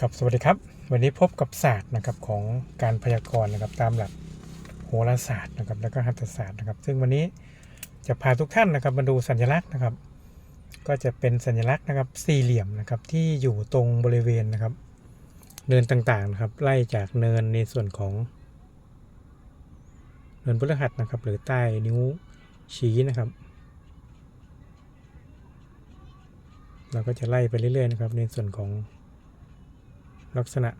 ครับสวัสดีครับ วันนี้พบกับศาสตร์นะครับของการพยากรณ์นะครับตามหลักโหราศาสตร์นะครับแล้วก็หัตถศาสตร์นะครับ ซึ่งวันนี้จะพาทุกท่านนะครับมาดูสัญลักษณ์นะครับ ก็จะเป็นสัญลักษณ์นะครับสี่เหลี่ยมนะครับที่อยู่ตรงบริเวณนะครับ เนินต่างๆนะครับไล่จากเนินในส่วนของ เนินพฤหัสนะครับ หรือใต้นิ้วชี้นะครับเราก็จะไล่ไปเรื่อยๆนะครับในส่วนของ ลักษณะ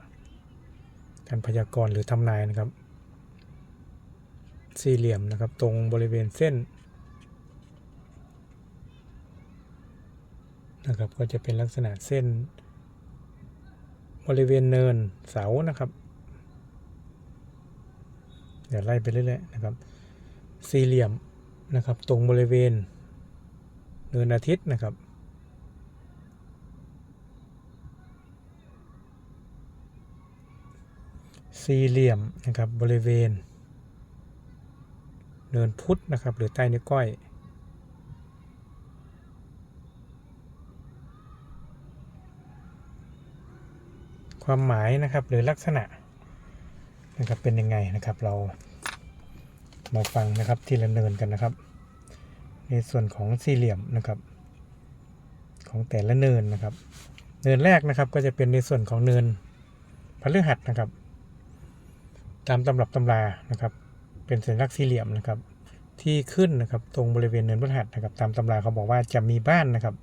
การพยากรณ์หรือทำนายนะครับ สี่เหลี่ยมนะครับตรงบริเวณเส้นนะครับก็จะเป็นลักษณะเส้น บริเวณเนินเสานะครับ เดี๋ยวไล่ไปเรื่อยๆนะครับ สี่เหลี่ยมนะครับตรงบริเวณเนินอาทิตย์นะครับ สี่เหลี่ยมนะครับบริเวณ เนินพุทธนะครับ หรือใต้นิ้วก้อย ความหมายนะครับหรือลักษณะนะครับเป็นยังไงนะครับเรามาฟังนะครับที่ละเนินกันนะครับ ในส่วนของสี่เหลี่ยมนะครับ ของแต่ละเนินนะครับ เนินแรกนะครับก็จะเป็นในส่วนของเนินพฤหัสนะครับ ตามตำรับตำรานะครับ เป็นสัญลักษณ์สี่เหลี่ยมนะครับ ที่ขึ้นนะครับตรงบริเวณเนินพฤหัสนะครับ ตามตำราเขาบอกว่าจะมีบ้านนะครับ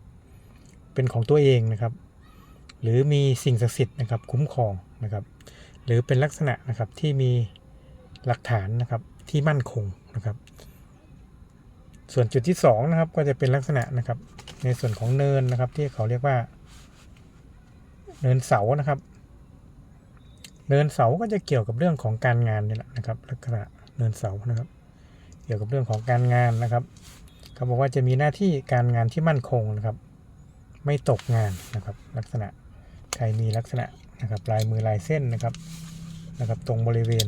เป็นของตัวเองนะครับ หรือมีสิ่งศักดิ์สิทธิ์นะครับคุ้มครองนะครับ หรือเป็นลักษณะนะครับที่มีหลักฐานนะครับที่มั่นคงนะครับ ส่วนจุดที่สองนะครับก็จะเป็นลักษณะนะครับ ในส่วนของเนินนะครับ ที่เขาเรียกว่า เนินเสานะครับ เนินเสาก็จะเกี่ยวกับเรื่องของการงานนี่แหละนะครับลักษณะเนินเสานะครับ เกี่ยวกับเรื่องของการงานนะครับเขาบอกว่าจะมีหน้าที่การงานที่มั่นคงนะครับ ไม่ตกงานนะครับ ลักษณะใครมีลักษณะนะครับลายมือลายเส้นนะครับนะครับ ตรงบริเวณ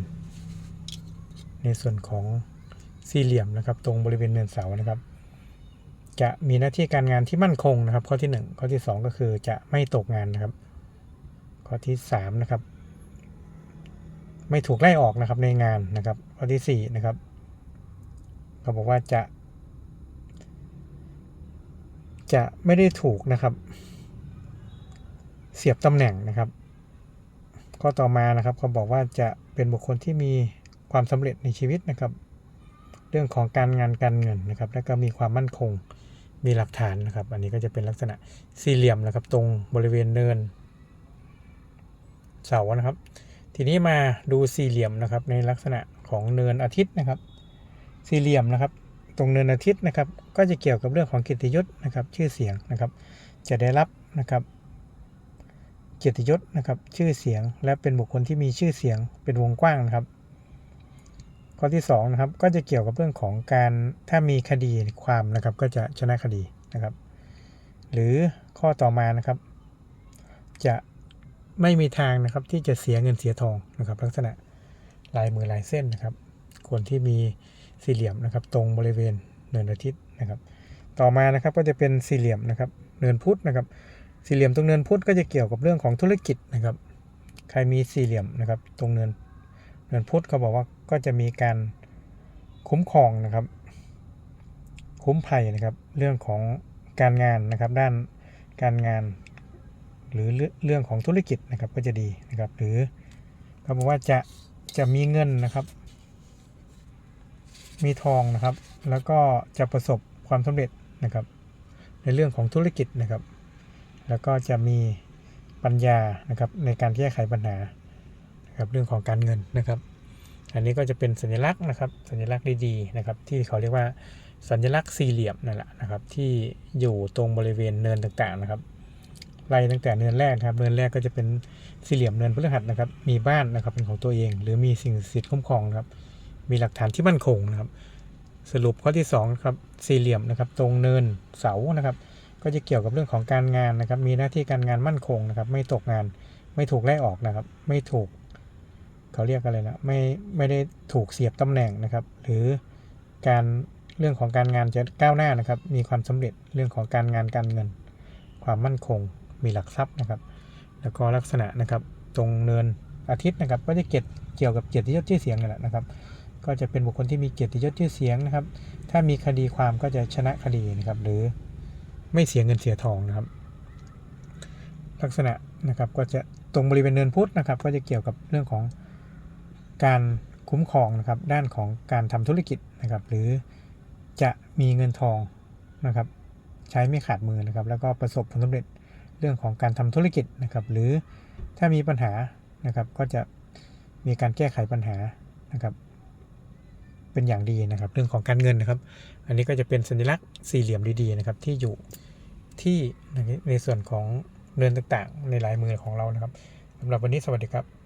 ในส่วนของสี่เหลี่ยมนะครับ ตรงบริเวณเนินเสานะครับ จะมีหน้าที่การงานที่มั่นคงนะครับ ข้อที่หนึ่งข้อที่สองก็คือจะไม่ตกงานนะครับ ข้อที่สามนะครับ ไม่ถูกไล่ออกนะครับในงานนะครับข้อที่สี่นะครับเขาบอกว่าจะ จะไม่ได้ถูกนะครับ เสียบตำแหน่งนะครับ ข้อต่อมานะครับเขาบอกว่าจะเป็นบุคคลที่มีความสำเร็จในชีวิตนะครับ เรื่องของการงานการเงินนะครับ และก็มีความมั่นคงมีหลักฐานนะครับ อันนี้ก็จะเป็นลักษณะสี่เหลี่ยมนะครับ ตรงบริเวณเนินเสานะครับ ทีนี้มาดูสี่เหลี่ยมนะครับในลักษณะของเนินอาทิตย์นะครับ สี่เหลี่ยมนะครับ ตรงเนินอาทิตย์นะครับ ก็จะเกี่ยวกับเรื่องของเกียรติยศนะครับชื่อเสียงนะครับ จะได้รับนะครับเกียรติยศนะครับชื่อเสียงและเป็นบุคคลที่มีชื่อเสียงเป็นวงกว้างนะครับ ข้อที่2นะครับก็จะเกี่ยวกับเรื่องของการถ้ามีคดีความนะครับก็จะชนะคดีนะครับ หรือข้อต่อมานะครับ จะ ไม่มีทางนะครับที่จะเสียเงินเสียทองนะครับ ลักษณะลายมือลายเส้นนะครับ คนที่มีสี่เหลี่ยมนะครับ ตรงบริเวณเนินอาทิตย์นะครับ ต่อมานะครับก็จะเป็นสี่เหลี่ยมนะครับ เนินพุธนะครับ สี่เหลี่ยมตรงเนินพุธก็จะเกี่ยวกับเรื่องของธุรกิจนะครับ ใครมีสี่เหลี่ยมนะครับ ตรงเนินเนินพุธเขาบอกว่าก็จะมีการคุ้มครองนะครับ คุ้มภัยนะครับ เรื่องของการงานนะครับ ด้านการงาน หรือเรื่องของธุรกิจนะครับก็จะดีนะครับ หรือเขาบอกว่าจะจะมีเงินนะครับ มีทองนะครับ แล้วก็จะประสบความสำเร็จนะครับ ในเรื่องของธุรกิจนะครับ แล้วก็จะมีปัญญานะครับในการแก้ไขปัญหานะครับเรื่องของการเงินนะครับ อันนี้ก็จะเป็นสัญลักษณ์นะครับ สัญลักษณ์ดีๆนะครับ ที่เขาเรียกว่าสัญลักษณ์สี่เหลี่ยมนั่นแหละนะครับ ที่อยู่ตรงบริเวณเนินต่างๆนะครับ ไล่ตั้งแต่เนินแรกนะครับ เนินแรกก็จะเป็นสี่เหลี่ยมเนินพฤหัสนะครับ มีบ้านนะครับเป็นของตัวเอง หรือมีสิ่งศักดิ์สิทธิ์คุ้มครองนะครับ มีหลักฐานที่มั่นคงนะครับ สรุปข้อที่2ครับสี่เหลี่ยมนะครับ ตรงเนินเสานะครับ ก็จะเกี่ยวกับเรื่องของการงานนะครับ มีหน้าที่การงานมั่นคงนะครับ ไม่ตกงาน ไม่ถูกไล่ออกนะครับ ไม่ถูก เขาเรียกอะไรนะไม่ไม่ได้ถูกเสียบตำแหน่งนะครับ หรือการเรื่องของการงานจะก้าวหน้านะครับ มีความสำเร็จเรื่องของการงานการเงิน ความมั่นคง มีหลักทรัพย์นะครับ แล้วก็ลักษณะนะครับตรงเนินอาทิตย์นะครับ ก็จะเกี่ยวเกี่ยวกับเกียรติยศชื่อเสียงนี่แหละนะครับ ก็จะเป็นบุคคลที่มีเกียรติยศชื่อเสียงนะครับ ถ้ามีคดีความก็จะชนะคดีนะครับ หรือไม่เสียเงินเสียทองนะครับ ลักษณะนะครับก็จะตรงบริเวณเนินพุธนะครับ ก็จะเกี่ยวกับเรื่องของการคุ้มครองนะครับ ด้านของการทำธุรกิจนะครับ หรือจะมีเงินทองนะครับ ใช้ไม่ขาดมือนะครับ แล้วก็ประสบผลสำเร็จ เรื่องของการทำธุรกิจนะครับหรือถ้ามีปัญหานะครับก็จะมีการแก้ไขปัญหานะครับเป็นอย่างดีนะครับ เรื่องของการเงินนะครับ อันนี้ก็จะเป็นสัญลักษณ์สี่เหลี่ยมดีๆนะครับที่อยู่ที่ในส่วนของเรือนต่างๆ ในลายมือของเรานะครับสำหรับวันนี้สวัสดีครับ